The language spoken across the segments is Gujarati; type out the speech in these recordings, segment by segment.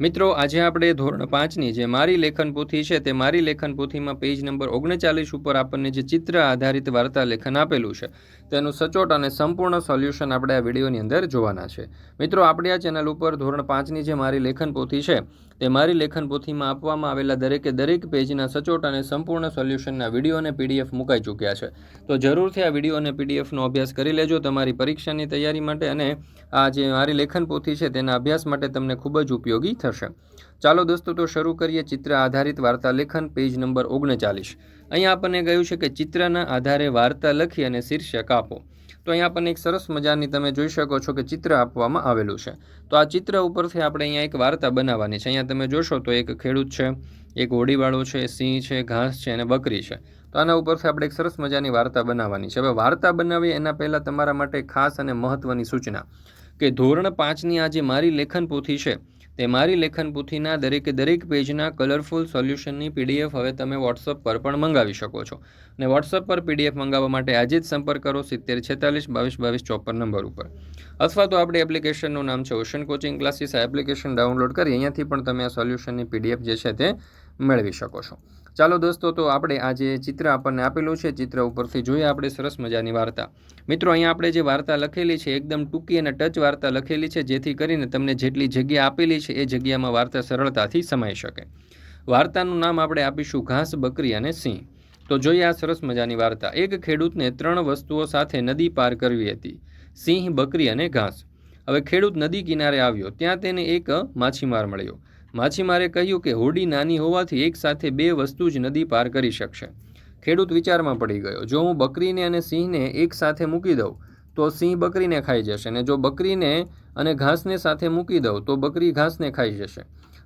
મિત્રો, આજે આપણે ધોરણ પાંચની જે મારી લેખન પોથી છે, તે મારી લેખન પોથીમાં પેજ નંબર ઓગણચાલીસ ઉપર આપણને જે ચિત્ર આધારિત વાર્તા લેખન આપેલું છે, તેનું સચોટ અને સંપૂર્ણ સોલ્યુશન આપણે આ વિડીયોની અંદર જોવાના છે. મિત્રો, આપણે આ ચેનલ ઉપર ધોરણ પાંચની જે મારી લેખન પોથી છે, તે મારી લેખન પોથીમાં આપવામાં આવેલા દરેકે દરેક પેજના સચોટ અને સંપૂર્ણ સોલ્યુશનના વીડિયો અને પીડીએફ મુકાઈ ચૂક્યા છે. તો જરૂરથી આ વીડિયો અને પીડીએફનો અભ્યાસ કરી લેજો તમારી પરીક્ષાની તૈયારી માટે અને આ જે મારી લેખન પોથી છે, તેના અભ્યાસ માટે તમને ખૂબ જ ઉપયોગી થશે. ચાલો દોસ્તો, તો શરૂ કરીએ ચિત્ર આધારિત વાર્તા લેખન, પેજ નંબર ઓગણચાલીસ. અહીંયા આપણને કહ્યું છે કે ચિત્રના આધારે વાર્તા લખી અને શીર્ષક આપો. તો અહીંયા આપણને એક સરસ મજાની તમે જોઈ શકો છો કે ચિત્ર આપવામાં આવેલું છે. તો આ ચિત્ર ઉપરથી આપણે અહીંયા એક વાર્તા બનાવવાની છે. અહીંયા તમે જોશો તો એક ખેડૂત છે, એક હોડીવાળો છે, સિંહ છે, ઘાસ છે અને બકરી છે. તો આના ઉપરથી આપણે એક સરસ મજાની વાર્તા બનાવવાની છે. હવે વાર્તા બનાવીએ એના પહેલાં તમારા માટે ખાસ અને મહત્ત્વની સૂચના કે ધોરણ પાંચની આ જે મારી લેખન પોથી છે તે મારી લેખન પોથીના દરેકે દરેક પેજના કલરફુલ સોલ્યુશનની પીડીએફ હવે તમે વોટ્સઅપ પર પણ મંગાવી શકો છો. અને વોટ્સઅપ પર પીડીએફ મંગાવવા માટે આજે જ સંપર્ક કરો સિત્તેર છેતાલીસ બાવીસ બાવીસ ચોપન નંબર ઉપર. અથવા તો આપણી એપ્લિકેશનનું નામ છે ઓશન કોચિંગ ક્લાસીસ આ એપ્લિકેશન ડાઉનલોડ કરી અહીંયાથી પણ તમે આ સોલ્યુશનની પીડીએફ જે છે તે મેળવી શકો છો. ચાલો દોસ્તો, તો આપણે આ જે ચિત્ર આપણને આપેલું છે, ચિત્ર ઉપરથી જોઈએ આપણે સરસ મજાની વાર્તા. મિત્રો, અહીંયા આપણે જે વાર્તા લખેલી છે, એકદમ ટૂંકી અને ટચ વાર્તા લખેલી છે, જેથી કરીને તમને જેટલી જગ્યા આપેલી છે, એ જગ્યામાં વાર્તા સરળતાથી સમાઈ શકે. વાર્તાનું નામ આપણે આપીશું ઘાસ, બકરી અને સિંહ. તો જોઈએ આ સરસ મજાની વાર્તા. એક ખેડૂતને ત્રણ વસ્તુઓ સાથે નદી પાર કરવી હતી, સિંહ, બકરી અને ઘાસ. હવે ખેડૂત નદી કિનારે આવ્યો, ત્યાં તેને એક માછીમાર મળ્યો. માછીમારે કહ્યું કે હોડી નાની હોવાથી એકસાથે બે વસ્તુ જ નદી પાર કરી શકશે. ખેડૂત વિચારમાં પડી ગયો, જો હું બકરીને અને સિંહને એક સાથે મૂકી દઉં, તો સિંહ બકરીને ખાઈ જશે અને જો બકરીને અને ઘાસને સાથે મૂકી દઉં, તો બકરી ઘાસને ખાઈ જશે.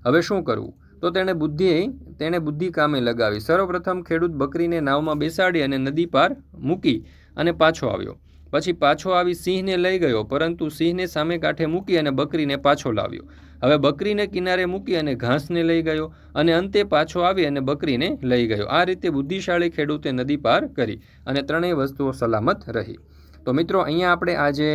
હવે શું કરવું? તો તેણે બુદ્ધિ તેણે બુદ્ધિ કામે લગાવી. સર્વપ્રથમ ખેડૂત બકરીને નાવમાં બેસાડી અને નદી પાર મૂકી અને પાછો આવ્યો. પછી પાછો આવી સિંહને લઈ ગયો, પરંતુ સિંહને સામે કાંઠે મૂકી અને બકરીને પાછો લાવ્યો. હવે બકરીને કિનારે મૂકી અને ઘાસને લઈ ગયો અને અંતે પાછો આવી અને બકરીને લઈ ગયો. આ રીતે બુદ્ધિશાળી ખેડૂતે નદી પાર કરી અને ત્રણેય વસ્તુઓ સલામત રહી. તો મિત્રો, અહીંયા આપણે આજે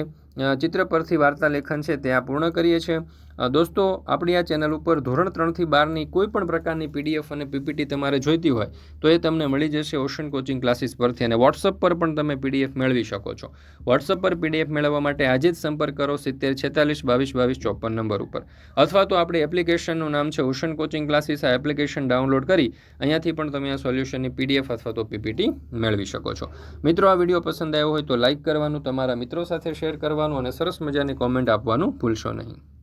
ચિત્ર પરથી વાર્તા લેખન છે તે આ પૂર્ણ કરીએ છીએ. દોસ્તો, આપણી આ ચેનલ ઉપર ધોરણ ત્રણથી બારની કોઈ પણ પ્રકારની પીડીએફ અને પીપીટી તમારે જોઈતી હોય, તો એ તમને મળી જશે ઓશન કોચિંગ ક્લાસીસ પરથી અને વોટ્સઅપ પર પણ તમે પીડીએફ મેળવી શકો છો. વોટ્સઅપ પર પીડીએફ મેળવવા માટે આજે જ સંપર્ક કરો સિત્તેર છેતાલીસ બાવીસ બાવીસ ચોપન નંબર ઉપર. અથવા તો આપણી એપ્લિકેશનનું નામ છે ઓશન કોચિંગ ક્લાસીસ, આ એપ્લિકેશન ડાઉનલોડ કરી અહીંયાથી પણ તમે આ સોલ્યુશનની પીડીએફ અથવા તો પીપીટી મેળવી શકો છો. મિત્રો, આ વીડિયો પસંદ આવ્યો હોય તો લાઇક કરવાનું, તમારા મિત્રો સાથે શેર કરવાનું અને સરસ મજાની કોમેન્ટ આપવાનું ભૂલશો નહીં.